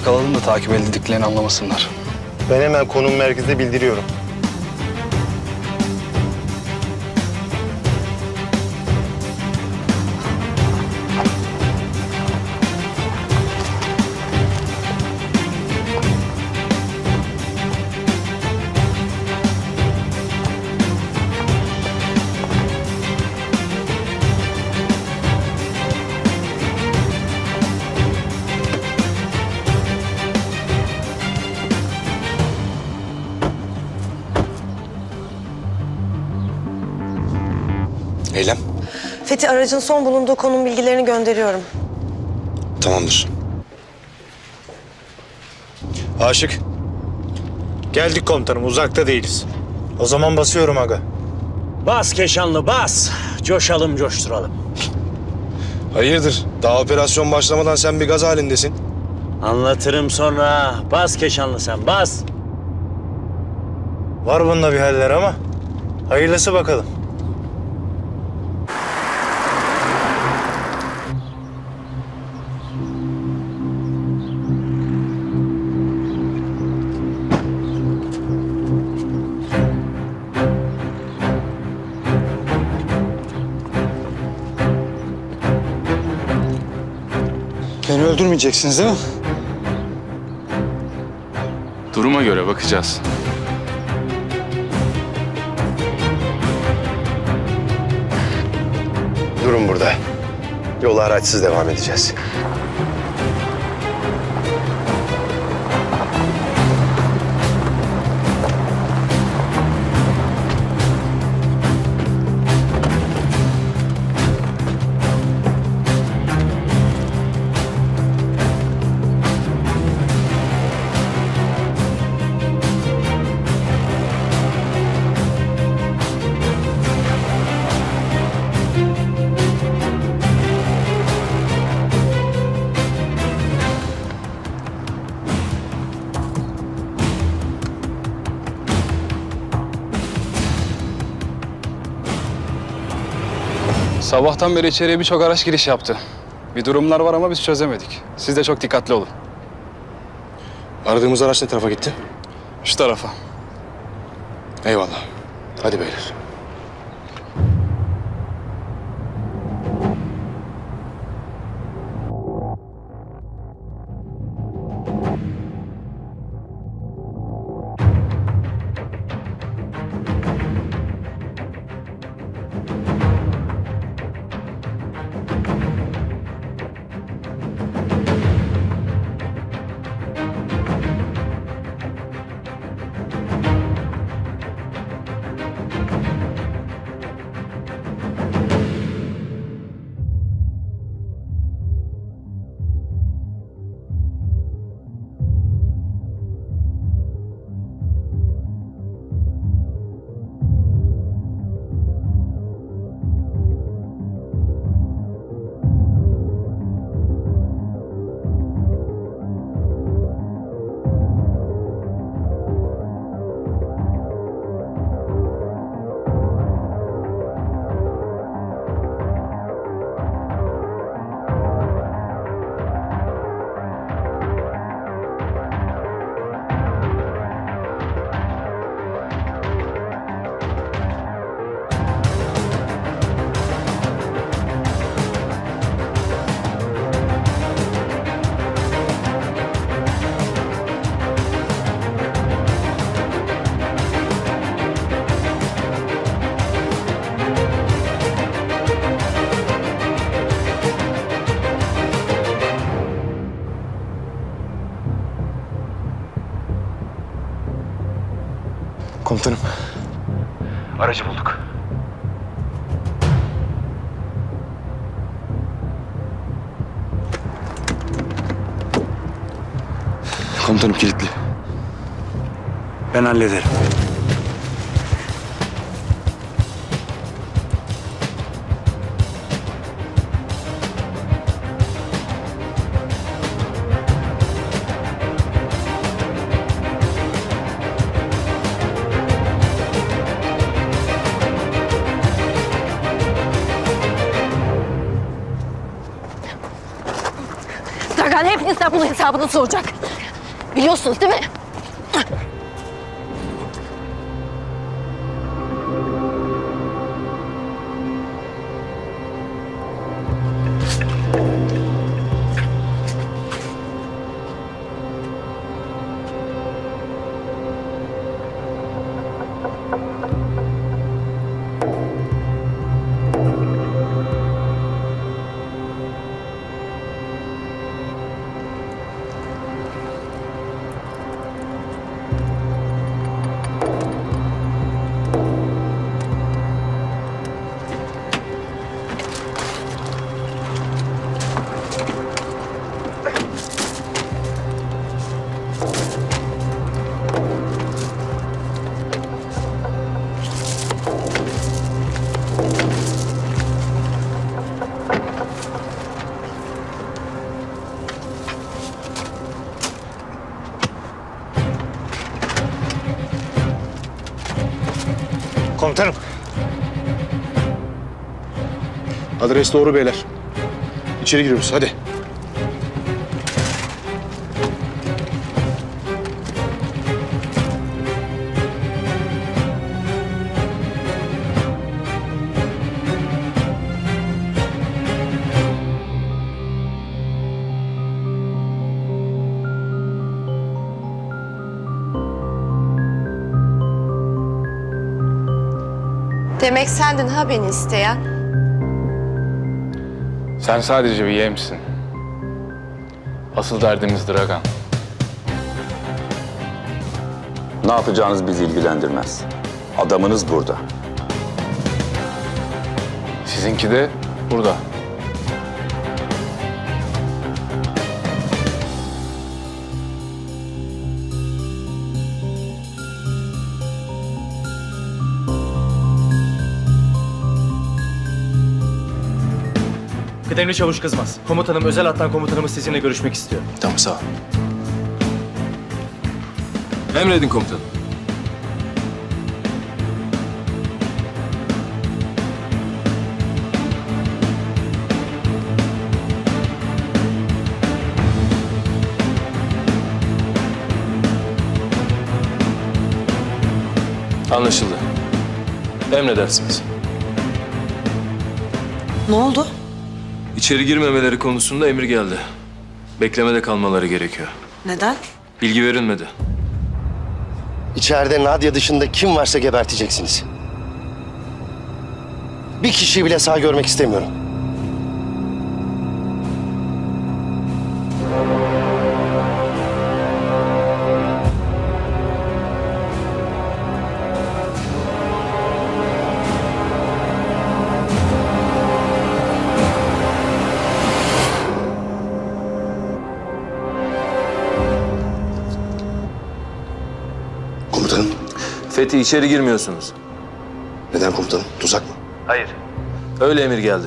Böyle kalalım da takip edildiklerini anlamasınlar. Ben hemen konum merkezde bildiriyorum. Fethi aracın son bulunduğu konum bilgilerini gönderiyorum. Tamamdır. Aşık. Geldik komutanım uzakta değiliz. O zaman basıyorum aga. Bas Keşanlı bas. Coşalım coşturalım. Hayırdır? Daha operasyon başlamadan sen bir gaz halindesin. Anlatırım sonra. Bas Keşanlı sen bas. Var bunda bir haller ama. Hayırlısı bakalım. Beni öldürmeyeceksiniz değil mi? Duruma göre bakacağız. Durun burada. Yola araçsız devam edeceğiz. Sabahtan beri içeriye birçok araç giriş yaptı. Bir durumlar var ama biz çözemedik. Siz de çok dikkatli olun. Aradığımız araç ne tarafa gitti? Şu tarafa. Eyvallah. Hadi beyler. Aracı bulduk. Komutanım kilitli. Ben hallederim. Bunun hesabını soracak. Biliyorsunuz değil mi? Komutanım. Adres doğru beyler. İçeri giriyoruz hadi. Demek sendin ha beni isteyen. Sen sadece bir yemsin. Asıl derdimiz Dragan. Ne yapacağınız bizi ilgilendirmez. Adamınız burada. Sizinki de burada. Kıdemli Çavuş Kızmaz. Komutanım özel hattan komutanımız sizinle görüşmek istiyor. Tamam sağ ol. Emredin komutanım. Anlaşıldı. Emredersiniz. Ne oldu? İçeri girmemeleri konusunda emir geldi. Beklemede kalmaları gerekiyor. Neden? Bilgi verilmedi. İçeride Nadia dışında kim varsa geberteceksiniz. Bir kişiyi bile sağ görmek istemiyorum. İçeri girmiyorsunuz. Neden komutanım? Tuzak mı? Öyle emir geldi.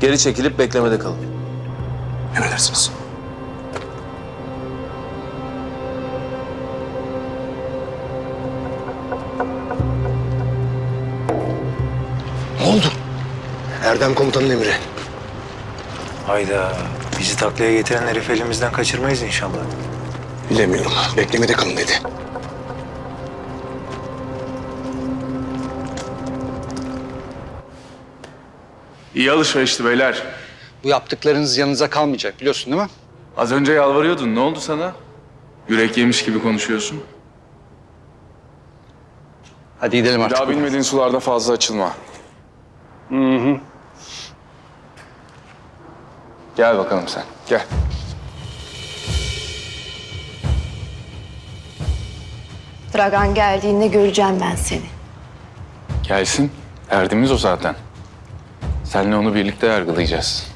Geri çekilip beklemede kalın. Emredersiniz. Ne oldu? Erdem komutanın emri. Hayda. Bizi taklaya getiren herif elimizden kaçırmayız inşallah. Bilemiyorum. Beklemede kalın dedi. İyi alışverişti beyler. Bu yaptıklarınız yanınıza kalmayacak biliyorsun değil mi? Az önce yalvarıyordun. Ne oldu sana? Yürek yemiş gibi konuşuyorsun. Hadi gidelim artık. Daha bilmediğin sularda fazla açılma. Hı hı. Gel bakalım sen. Gel. Dragan geldiğinde göreceğim ben seni. Gelsin. Derdimiz o zaten. Seninle onu birlikte yargılayacağız.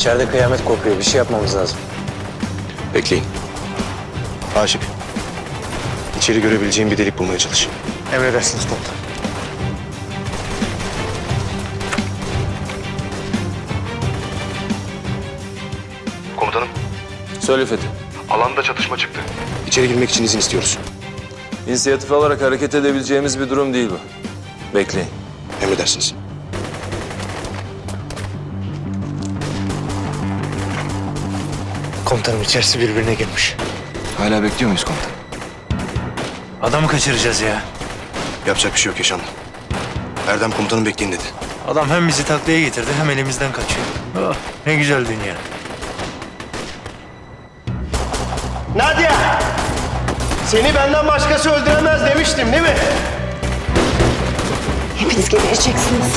İçeride kıyamet kopuyor. Bir şey yapmamız lazım. Bekleyin. Aşık. İçeri görebileceğim bir delik bulmaya çalış. Emredersiniz komutanım. Komutanım, Söyle Fethi. alanda çatışma çıktı. İçeri girmek için izin istiyoruz. İnisiyatif alarak hareket edebileceğimiz bir durum değil bu. Bekleyin. Emredersiniz. Komutanım içerisi birbirine girmiş. Hala bekliyor muyuz komutan? Adamı kaçıracağız ya. Yapacak bir şey yok Yaşanlı. Erdem komutanım bekleyin dedi. Adam hem bizi taklaya getirdi hem elimizden kaçıyor. Oh, ne güzel dünya. Nadia! Seni benden başkası öldüremez demiştim değil mi? Hepiniz gebereceksiniz.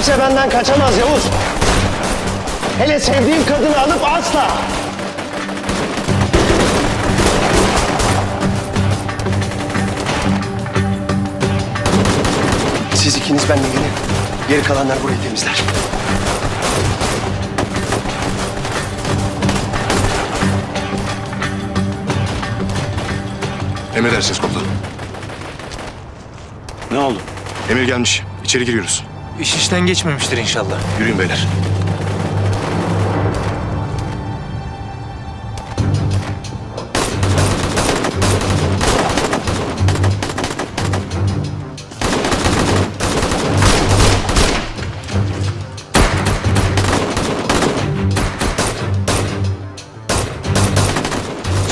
Kimse benden kaçamaz Yavuz. Hele sevdiğim kadını alıp asla. Siz ikiniz benimle gelin. Geri kalanlar burayı temizler. Emredersiniz komutanım. Ne oldu? Emir gelmiş. İçeri giriyoruz. İş işten geçmemiştir inşallah. Yürüyün beyler.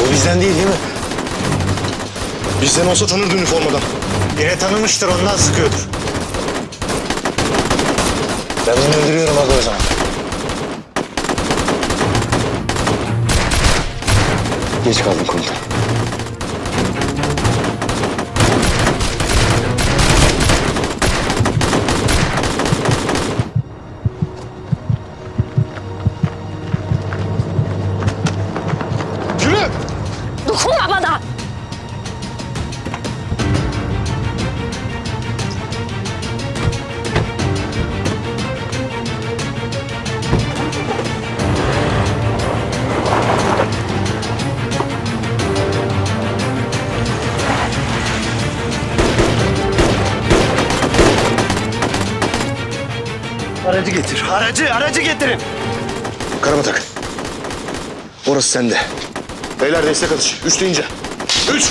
O bizden değil değil mi? Bizden olsa tanırdı üniformadan. Yine tanımıştır ondan sıkıyordur. Ben bunu öldürüyorum abi o zaman. Geç kaldım komutan. Aracı getir. Aracı, aracı getirin. Karabatak. Orası sende. Beyler destek atış. Üç deyince. Üç!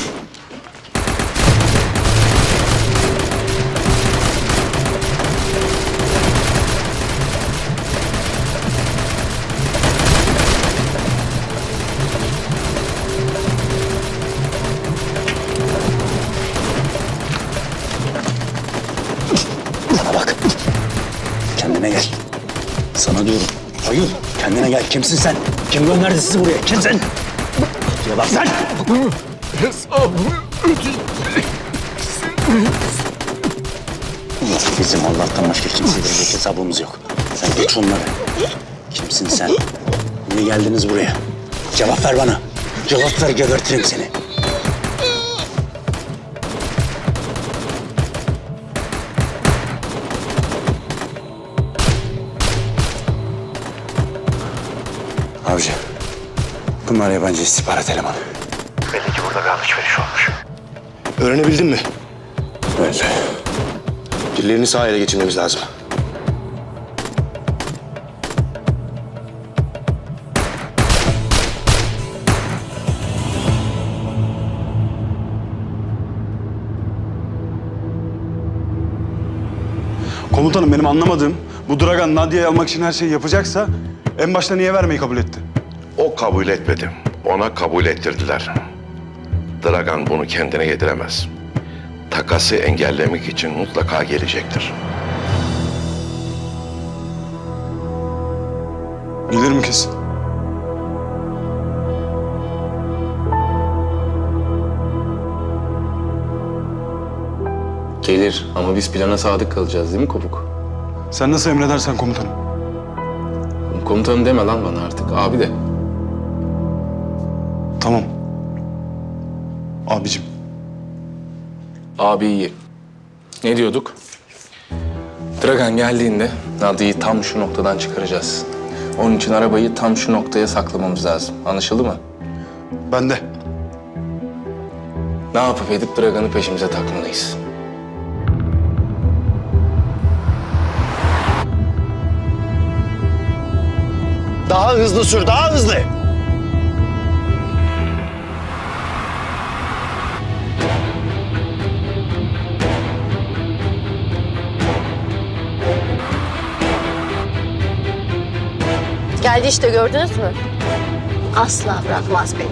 Kendine gel. Sana diyorum. Hayır. Kendine gel. Kimsin sen? Kim gönderdi sizi buraya? Kimsin? Cevap ver. Bizim Allah'tan başka kimseyle bir hesabımız yok. Sen geç onları. Kimsin sen? Niye geldiniz buraya? Cevap ver bana. Cevap ver gebertirim seni. Bunlar yabancı istihbarat elemanı. Öğrenebildin mi? Öyle. Birilerini sağ ele geçirmemiz lazım. Komutanım benim anlamadığım bu Dragan Nadia'yı almak için her şeyi yapacaksa en başta niye vermeyi kabul etti? O kabul etmedi. Ona kabul ettirdiler. Dragan bunu kendine yediremez. Takası engellemek için mutlaka gelecektir. Gelir mi kesin? Gelir ama biz plana sadık kalacağız değil mi Kopuk? Sen nasıl emredersen komutanım. Komutanım deme lan bana artık. Abi de. Tamam. Abicim. Abi iyi. Ne diyorduk? Dragan geldiğinde Nadia'yı tam şu noktadan çıkaracağız. Onun için arabayı tam şu noktaya saklamamız lazım. Anlaşıldı mı? Ben de. Ne yapıp edip Dragan'ı peşimize takmalıyız. Daha hızlı sür, daha hızlı. Geldi işte gördünüz mü? Asla bırakmaz beni.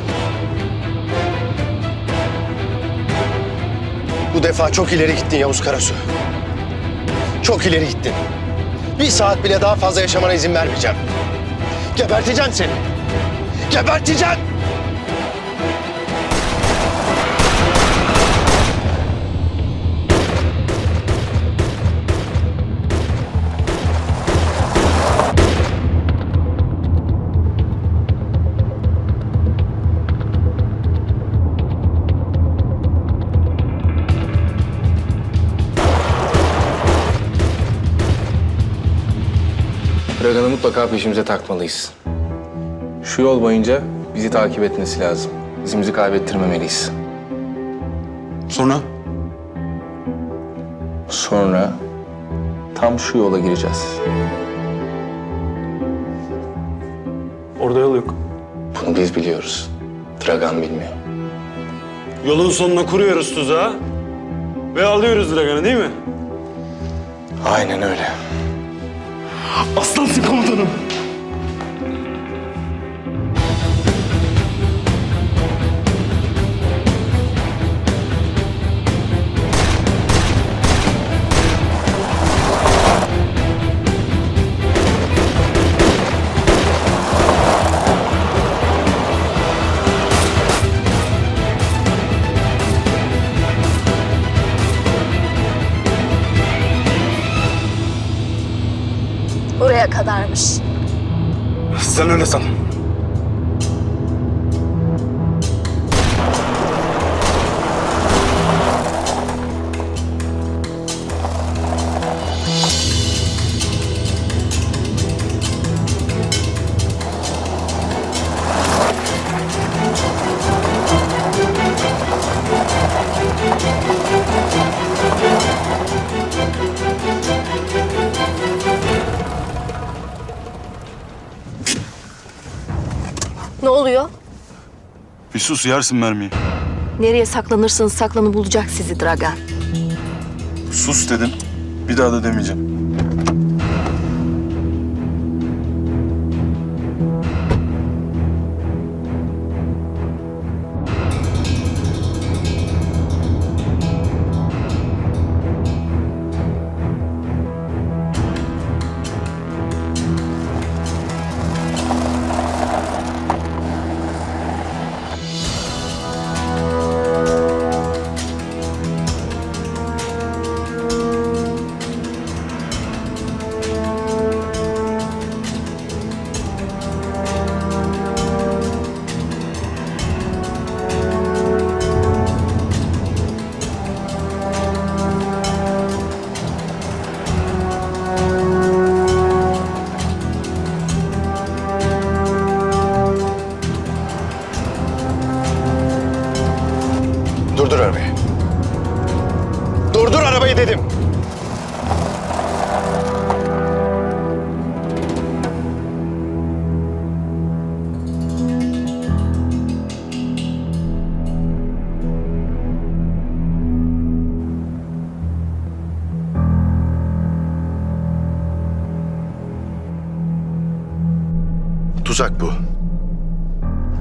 Bu defa çok ileri gittin Yavuz Karasu. Çok ileri gittin. Bir saat bile daha fazla yaşamana izin vermeyeceğim. Geberteceğim seni. Geberteceğim. Dragan'ı mutlaka peşimize takmalıyız. Şu yol boyunca bizi takip etmesi lazım. İzimizi kaybettirmemeliyiz. Sonra? Sonra tam şu yola gireceğiz. Orada yol yok. Bunu biz biliyoruz. Dragan bilmiyor. Yolun sonuna kuruyoruz tuzağı ve alıyoruz Dragan'ı değil mi? Aynen öyle. Aslansın komutanım. Sen öyle san. Ne oluyor? Bir sus yersin mermiyi. Nereye saklanırsınız saklanı bulacak sizi Dragan. Sus dedim. Bir daha da demeyeceğim. Tuzak bu.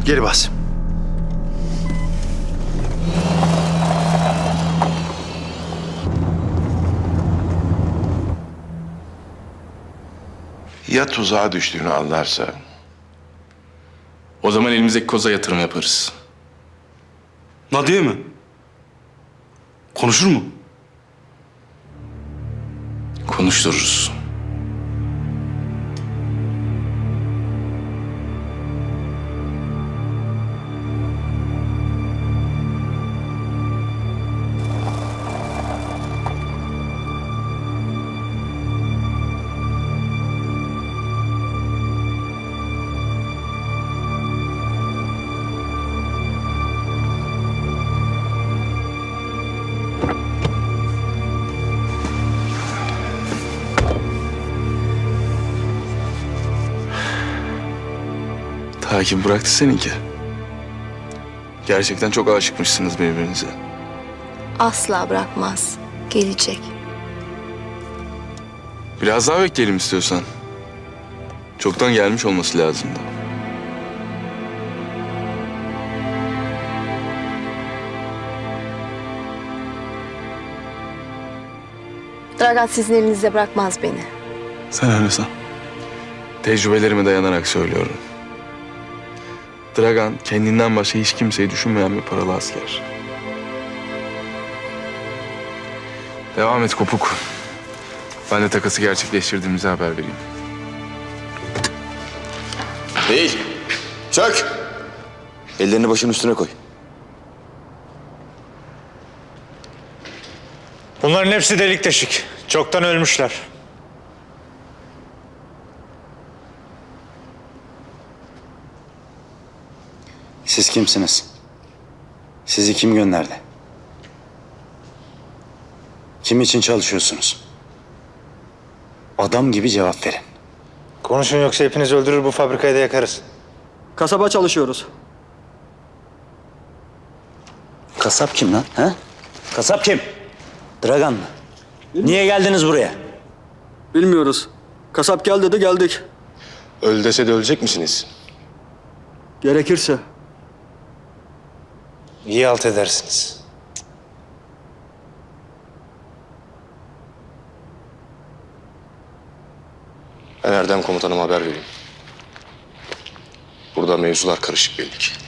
Geri bas. Ya tuzağa düştüğünü anlarsa? O zaman elimizdeki koza yatırım yaparız. Nadiye mi? Konuşur mu? Konuştururuz. Takip bıraktı seninki. Gerçekten çok aşıkmışsınız birbirinize. Asla bırakmaz. Gelecek. Biraz daha bekleyelim istiyorsan. Çoktan gelmiş olması lazımdı. Dragan sizin elinizde bırakmaz beni. Sen öyle san. Tecrübelerime dayanarak söylüyorum. Dragan kendinden başka hiç kimseyi düşünmeyen bir paralı asker. Devam et kopuk. Ben de takası gerçekleştirdiğimizi haber vereyim. Değil. Çök. Ellerini başın üstüne koy. Bunların hepsi delik deşik. Çoktan ölmüşler. Siz kimsiniz? Sizi kim gönderdi? Kim için çalışıyorsunuz? Adam gibi cevap verin. Konuşun yoksa hepiniz öldürür bu fabrikayı da yakarız. Kasaba çalışıyoruz. Kasap kim lan? Ha? Kasap kim? Dragan mı? Niye geldiniz buraya? Bilmiyoruz. Kasap gel dedi geldik. Öl dese de ölecek misiniz? Gerekirse. İyi alt edersiniz. Ben Erdem komutanıma haber vereyim. Burada mevzular karışık belli ki.